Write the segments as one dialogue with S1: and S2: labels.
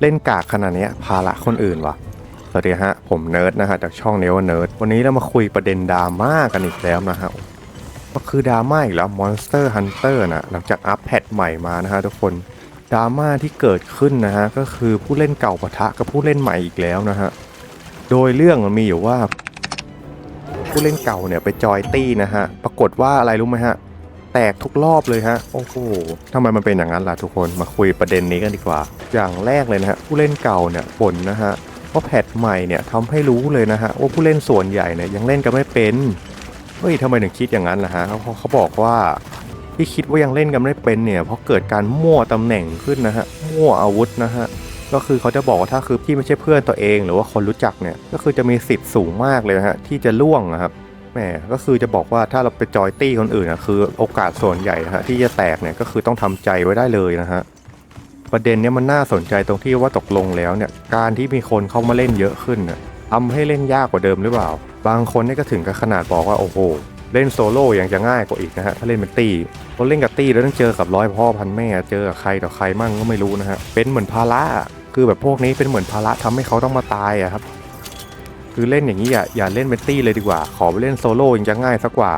S1: เล่นกากขนาดนี้ภาระคนอื่นวะสวัสดีฮะ ผมเนิร์ดนะฮะจากช่องเนวเนิร์ดวันนี้เรามาคุยประเด็นดราม่ากันอีกแล้วนะฮะก็คือดราม่าอีกแล้ว Monster Hunter นะหลังจากอัปแพทใหม่มานะฮะทุกคนดราม่าที่เกิดขึ้นนะฮะก็คือผู้เล่นเก่าปะทะกับผู้เล่นใหม่อีกแล้วนะฮะโดยเรื่องมันมีอยู่ว่า ผู้เล่นเก่าเนี่ยไปจอยตี้นะฮะปรากฏว่าอะไรรู้ไหมฮะ แตกทุกรอบเลยฮะ โอ้โหทำไมมันเป็นอย่างนั้นล่ะทุกคน มาคุยประเด็นนี้กันดีกว่า อย่างแรกเลยนะฮะ ผู้เล่นเก่าเนี่ยบ่นนะฮะ ว่าแพทใหม่เนี่ยทำให้รู้เลยนะฮะ ว่าผู้เล่นส่วนใหญ่เนี่ยยังเล่นกันไม่เป็น เฮ้ยทำไมถึงคิดอย่างนั้นล่ะฮะเขาเขาบอกว่าที่คิดว่ายังเล่นกันไม่เป็นเนี่ย เพราะเกิดการมั่วตำแหน่งขึ้นนะฮะ มั่วอาวุธนะฮะก็คือเขาจะบอกว่าถ้าคือพี่ไม่ใช่เพื่อนตัวเอง หรือว่าคนรู้จักเนี่ยก็คือจะมีสิทธิ์สูงมากเลยนะฮะที่จะล่วงนะครับ แหมก็คือจะบอกว่าถ้าเราไปจอยตี้คนอื่นนะคือโอกาสส่วนใหญ่นะฮะที่จะแตกเนี่ยก็คือต้องทำใจไว้ได้เลยนะฮะประเด็นเนี้ยมันน่าสนใจตรงที่ว่าตกลงแล้วเนี่ยการที่มีคนเข้ามาเล่นเยอะขึ้นน่ะทำให้เล่นยากกว่าเดิมหรือเปล่า บางคนเนี่ยก็ถึงกับขนาดบอกว่าโอ้โหเล่นโซโล่ยังจะง่ายกว่าอีกนะฮะถ้าเล่นเป็นตี้เพราะเล่นกับตี้แล้วต้องเจอกับร้อยพ่อพันแม่เจอกับใครต่อใครมั่งก็ไม่รู้นะฮะเป็นเหมือนภาระคือแบบพวกนี้เป็นเหมือนภาระทำให้เขาต้องมาตายอะครับ คือเล่นอย่างนี้อย่าอย่าเล่นเป็นตี้เลยดีกว่า ขอไปเล่นโซโล่ยังจะง่ายสักกว่า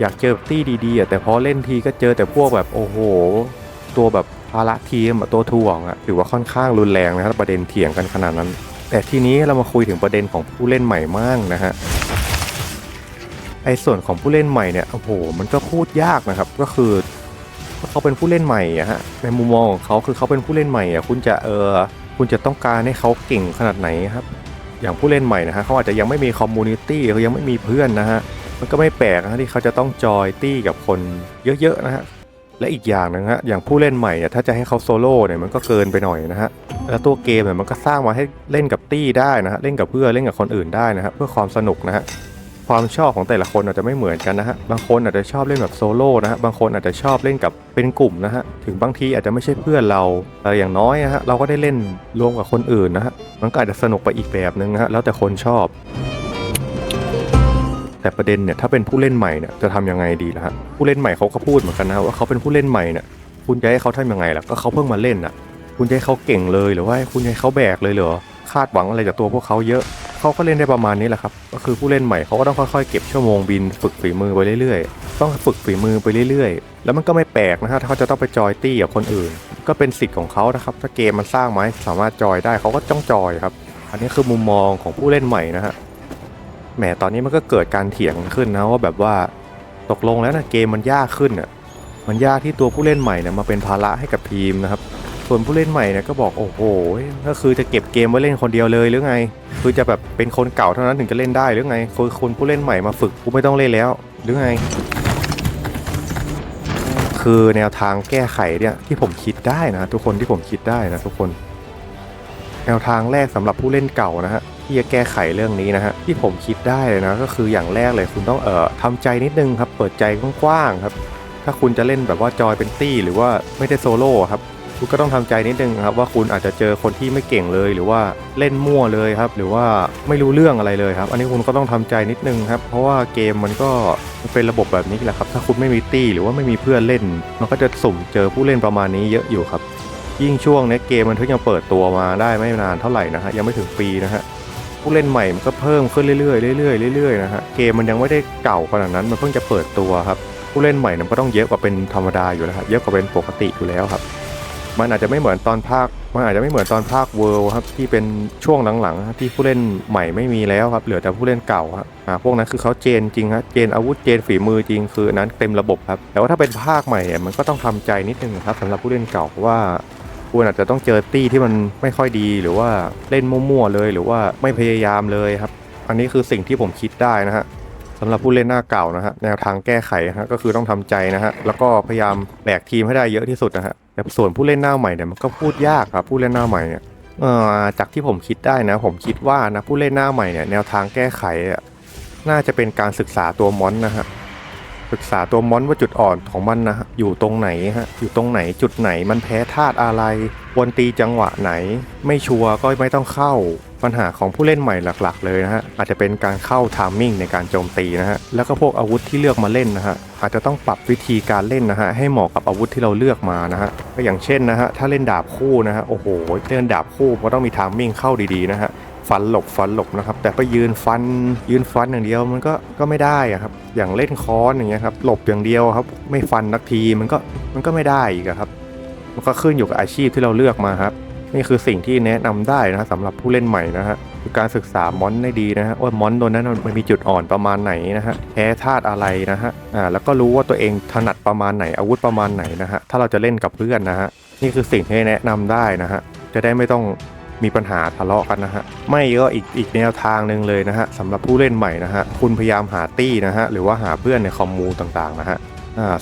S1: อยากเจอตี้ดีๆแต่พอเล่นทีก็เจอแต่พวกแบบโอ้โห ตัวแบบภาระทีมตัวถ่วงอะถือว่าค่อนข้างรุนแรงนะครับประเด็นเถียงกันขนาดนั้น แต่ทีนี้เรามาคุยถึงประเด็นของผู้เล่นใหม่มั่งนะฮะไอ้ส่วนของผู้เล่นใหม่เนี่ยโอ้โหมันก็พูดยากนะครับก็คือเขาเป็นผู้เล่นใหม่อะฮะในมุมมองของเขาคือเขาเป็นผู้เล่นใหม่อะคุณจะเออคุณจะต้องการให้เขาเก่งขนาดไหนครับ อย่างผู้เล่นใหม่นะฮะเขาอาจจะยังไม่มีคอมมูนิตี้เขายังไม่มีเพื่อนนะฮะมันก็ไม่แปลกนะที่เขาจะต้องจอยตี้กับคนเยอะๆนะฮะและอีกอย่างหนึงฮะอย่างผู้เล่นใหม่เนี่ยถ้าจะให้เขาโซโล่เนี่ยมันก็เกินไปหน่อยนะฮะแล้วตัวเกมเนี่ยมันก็สร้างมาให้เล่นกับตี้ได้นะฮะเล่นกับเพื่อนเล่นกับคนอื่นได้นะฮะเพื่อความสนุกนะฮะ ความชอบของแต่ละคนอาจจะไม่เหมือนกันนะฮะ บางคนอาจจะชอบเล่นแบบโซโล่นะฮะ บางคนอาจจะชอบเล่นกับเป็นกลุ่มนะฮะ ถึงบางทีอาจจะไม่ใช่เพื่อนเรา แต่อย่างน้อยนะฮะ เราก็ได้เล่นรวมกับคนอื่นนะฮะ มันก็อาจจะสนุกไปอีกแบบนึงนะฮะ แล้วแต่คนชอบ แต่ประเด็นเนี่ย ถ้าเป็นผู้เล่นใหม่เนี่ย จะทำยังไงดีล่ะฮะ ผู้เล่นใหม่เขาก็พูดเหมือนกันนะว่าเขาเป็นผู้เล่นใหม่เนี่ย คุณจะให้เขาทำยังไงล่ะ ก็เขาเพิ่งมาเล่นอะ คุณจะให้เขาเก่งเลยหรือว่าคุณจะให้เขาแบกเลยเหรอ คาดหวังอะไรจากตัวพวกเขาเยอะ เขาก็เล่นได้ประมาณนี้แหละครับ ก็คือผู้เล่นใหม่เขาก็ต้องค่อยๆ เก็บชั่วโมงบินฝึกฝีมือไปเรื่อยๆ ต้องฝึกฝีมือไปเรื่อยๆ แล้วมันก็ไม่แปลกนะฮะถ้าเขาจะต้องไปจอยตี้กับคนอื่น ก็เป็นสิทธิ์ของเขานะครับถ้าเกมมันสร้างมาให้สามารถจอยได้เขาก็ต้องจอยครับ อันนี้คือมุมมองของผู้เล่นใหม่นะฮะแหมตอนนี้มันก็เกิดการเถียงขึ้นนะว่าแบบว่าตกลงแล้วนะเกมมันยากขึ้นอะมันยากที่ตัวผู้เล่นใหม่เนี่ยมาเป็นภาระให้กับทีมนะครับ ส่วนผู้เล่นใหม่เนี่ยก็บอกโอ้โหก็คือจะเก็บเกมไว้เล่นคนเดียวเลยหรือไง คือจะแบบเป็นคนเก่าเท่านั้นถึงจะเล่นได้หรือไงคือคนผู้เล่นใหม่มาฝึกกูไม่ต้องเล่นแล้ว หรือไง คือแนวทางแก้ไขเนี่ยที่ผมคิดได้นะทุกคนที่ผมคิดได้นะทุกคน แนวทางแรกสำหรับผู้เล่นเก่านะฮะที่จะแก้ไขเรื่องนี้นะฮะที่ผมคิดได้เลยนะก็คืออย่างแรกเลยคุณต้องเอ่อทำใจนิดนึงครับ เปิดใจกว้างๆครับ ถ้าคุณจะเล่นแบบว่าจอยเป็นตี้หรือว่าไม่ได้โซโล่ครับ คุณก็ต้องทำใจนิดนึงครับว่าคุณอาจจะเจอคนที่ไม่เก่งเลย หรือว่าเล่นมั่วเลยครับ หรือว่าไม่รู้เรื่องอะไรเลยครับ อันนี้คุณก็ต้องทำใจนิดนึงครับ เพราะว่าเกมมันก็เป็นระบบแบบนี้แหละครับ ถ้าคุณไม่มีตี้หรือว่าไม่มีเพื่อนเล่น มันก็จะสุ่มเจอผู้เล่นประมาณนี้เยอะอยู่ครับ ยิ่งช่วงนี้เกมมันเพิ่งยังเปิดตัวมาได้ไม่นานเท่าไหร่นะฮะยังไม่ถึงปีนะฮะผู้เล่นใหม่มันก็เพิ่มขึ้นเรื่อยๆเรื่อยๆเรื่อยๆนะฮะเกมมันยังไม่ได้เก่าขนาดนั้นมันเพิ่งจะเปิดตัวครับผู้เล่นใหม่มันก็ต้องเยอะกว่าเป็นธรรมดาอยู่แล้วครับเยอะกว่าเป็นปกติอยู่แล้วครับ มันอาจจะไม่เหมือนตอนภาค มันอาจจะไม่เหมือนตอนภาคเวิลด์ครับที่เป็นช่วงหลังๆที่ผู้เล่นใหม่ไม่มีแล้วครับเหลือแต่ผู้เล่นเก่าครับอ่าพวกนั้นคือเขาเจนจริงครับเจนอาวุธเจนฝีมือจริงคือนั้นเต็มระบบครับแต่ว่าถ้าเป็นภาคใหม่เนี่ยมันก็ต้องทำใจนิดนึงครับสำหรับผู้เล่นเก่าเพราะว่าคุณอาจจะต้องเจอตี้ที่มันไม่ค่อยดีหรือว่าเล่นมั่วๆเลย หรือว่าไม่พยายามเลยครับ อันนี้คือสิ่งที่ผมคิดได้นะฮะสำหรับผู้เล่นหน้าเก่านะฮะแนวทางแก้ไขนะฮะก็คือต้องทำใจนะฮะแล้วก็พยายามแบกทีมให้ได้เยอะที่สุดนะฮะ แต่ส่วนผู้เล่นหน้าใหม่เนี่ยมันก็พูดยากครับผู้เล่นหน้าใหม่เนี่ยเอ่อจากที่ผมคิดได้นะ ผมคิดว่านะผู้เล่นหน้าใหม่เนี่ยแนวทางแก้ไขน่าจะเป็นการศึกษาตัวมอนนะฮะ ศึกษาตัวมอนว่าจุดอ่อนของมันนะฮะอยู่ตรงไหนฮะอยู่ตรงไหนจุดไหนมันแพ้ธาตุอะไรควรตีจังหวะไหน ไม่ชัวร์ก็ไม่ต้องเข้าปัญหาของผู้เล่นใหม่หลักๆ เลยนะฮะอาจจะเป็นการเข้าทามมิ่งในการโจมตีนะฮะแล้วก็พวกอาวุธที่เลือกมาเล่นนะฮะอาจจะต้องปรับวิธีการเล่นนะฮะให้เหมาะกับอาวุธที่เราเลือกมานะฮะก็อย่างเช่นนะฮะถ้าเล่นดาบคู่นะฮะโอ้โหเล่นดาบคู่ก็ต้องมีทามมิ่งเข้าดีๆนะฮะ ฟันหลบฟันหลบนะครับ แต่ไปยืนฟันยืนฟันอย่างเดียวมันก็ก็ไม่ได้อะครับ อย่างเล่นค้อนอย่างเงี้ยครับหลบอย่างเดียวครับ ไม่ฟันนักทีมันก็มันก็ไม่ได้อีกครับ มันก็ขึ้นอยู่กับอาชีพที่เราเลือกมาครับนี่คือสิ่งที่แนะนำได้นะสำหรับผู้เล่นใหม่นะฮะคือการศึกษามอนได้ดีนะฮะว่ามอนตัวนั้นมันมีจุดอ่อนประมาณไหนนะฮะแพ้ธาตุอะไรนะฮะอ่าแล้วก็รู้ว่าตัวเองถนัดประมาณไหนอาวุธประมาณไหนนะฮะถ้าเราจะเล่นกับเพื่อนนะฮะนี่คือสิ่งที่แนะนำได้นะฮะจะได้ไม่ต้อง มีปัญหาทะเลาะกันนะฮะไม่ก็อีกอีกแนวทางหนึ่งเลยนะฮะสำหรับผู้เล่นใหม่นะฮะคุณพยายามหาตี้นะฮะหรือว่าหาเพื่อนในคอมมูต่างๆนะฮะ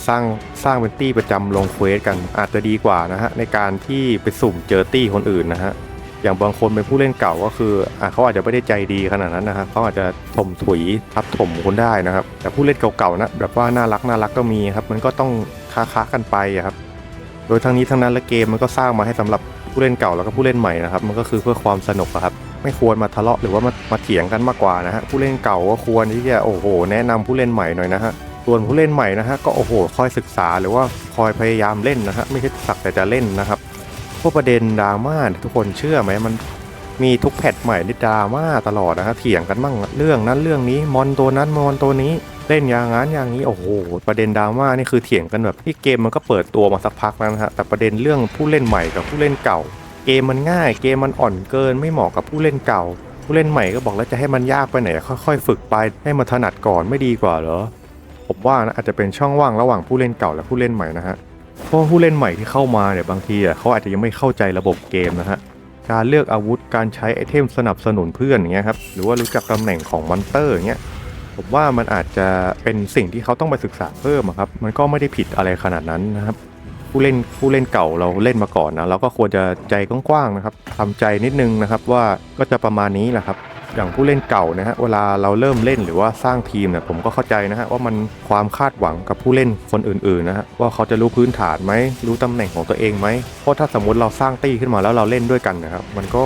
S1: สร้างสร้างเป็นตี้ประจำลงเควสกันอาจจะดีกว่านะฮะในการที่ไปสุ่มเจอตี้คนอื่นนะฮะอย่างบางคนเป็นผู้เล่นเก่าก็คืออเขาอาจจะไม่ได้ใจดีขนาดนั้นนะฮะเขาอาจจะถมถุยทับถมคนได้นะครับ แต่ผู้เล่นเก่าๆนะแบบว่าน่ารักน่ารักก็มีครับมันก็ต้องค้าค้าๆกันไปครับโดยทั้งนี้ทั้งนั้นและเกมมันก็สร้างมาให้สำหรับ ผู้เล่นเก่าแล้วก็ผู้เล่นใหม่นะครับมันก็คือเพื่อความสนุกครับไม่ควรมาทะเลาะหรือว่ามามาเถียงกันมากกว่านะฮะผู้เล่นเก่าก็ควรที่จะโอ้โห แนะนำผู้เล่นใหม่หน่อยนะฮะส่วนผู้เล่นใหม่นะฮะก็โอ้โหคอยศึกษาหรือว่าคอยพยายามเล่นนะฮะไม่ใช่สักแต่จะเล่นนะครับพวกประเด็นดราม่าทุกคนเชื่อไหมมันมีทุกแพทใหม่นี่ดราม่าตลอดนะฮะเถียงกันบ้างเรื่องนั้นเรื่องนี้มอนตัวนั้นมอนตัวนี้ เล่นอย่างนั้นอย่างนี้โอ้โหประเด็นดราม่านี่คือเถียงกันแบบที่เกมมันก็เปิดตัวมาสักพักแล้วนะฮะแต่ประเด็นเรื่องผู้เล่นใหม่กับผู้เล่นเก่า เกมมันง่าย เกมมันอ่อนเกินไม่เหมาะกับผู้เล่นเก่า ผู้เล่นใหม่ก็บอกแล้วจะให้มันยากไปไหนค่อยๆ ฝึกไปให้มันถนัดก่อนไม่ดีกว่าเหรอผมว่านะอาจจะเป็นช่องว่างระหว่างผู้เล่นเก่าและผู้เล่นใหม่นะฮะเพราะผู้เล่นใหม่ที่เข้ามาเนี่ยบางทีอะเขาอาจจะยังไม่เข้าใจระบบเกมนะฮะการเลือกอาวุธการใช้ไอเทมสนับสนุนเพื่อนอย่างเงี้ยครับหรือว่ารู้จักตำแหน่งของมอนเตอร์อย่างเงี้ย ผมว่ามันอาจจะเป็นสิ่งที่เขาต้องไปศึกษาเพิ่มครับ มันก็ไม่ได้ผิดอะไรขนาดนั้นนะครับ ผู้เล่นผู้เล่นเก่าเราเล่นมาก่อนนะเราก็ควรจะใจกว้างๆนะครับทำใจนิดนึงนะครับว่าก็จะประมาณนี้แหละครับอย่างผู้เล่นเก่านะฮะเวลาเราเริ่มเล่นหรือว่าสร้างทีมเนี่ยผมก็เข้าใจนะฮะว่ามันความคาดหวังกับผู้เล่นคนอื่นๆนะฮะว่าเขาจะรู้พื้นฐานไหมรู้ตำแหน่งของตัวเองไหมเพราะถ้าสมมติเราสร้างตี้ขึ้นมาแล้วเราเล่นด้วยกันนะครับมันก็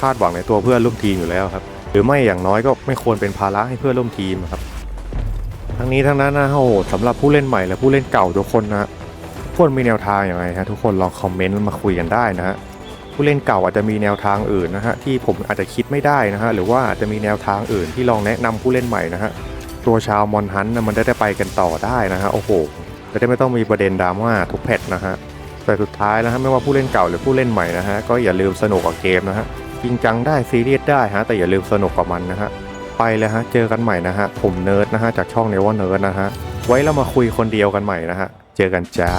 S1: คาดหวังในตัวเพื่อนร่วมทีมอยู่แล้วครับ หรือไม่อย่างน้อยก็ไม่ควรเป็นภาระให้เพื่อนร่วมทีมครับ ทั้งนี้ทั้งนั้นนะโอ้โหสำหรับผู้เล่นใหม่และผู้เล่นเก่าทุกคนนะทุกคนมีแนวทางอย่างไรฮะทุกคนลองคอมเมนต์มาคุยกันได้นะฮะผู้เล่นเก่าอาจจะมีแนวทางอื่นนะฮะที่ผมอาจจะคิดไม่ได้นะฮะหรือว่าอาจจะมีแนวทางอื่นที่ลองแนะนำผู้เล่นใหม่นะฮะตัวชาวมอนฮันนะมันได้ไปกันต่อได้นะฮะโอ้โหจะได้ไม่ต้องมีประเด็นดราม่าทุกแพทนะฮะแต่สุดท้ายนะฮะไม่ว่าผู้เล่นเก่าหรือผู้เล่นใหม่นะฮะก็อย่าลืมสนุกกับเกมนะฮะ จริงจังได้ซีเรียสได้ฮะแต่อย่าลืมสนุกกับมันนะฮะไปเลยฮะเจอกันใหม่นะฮะผมเนิร์ดนะฮะจากช่องเนวเนิร์ดนะฮะไว้เรามาคุยคนเดียวกันใหม่นะฮะเจอกันจ้า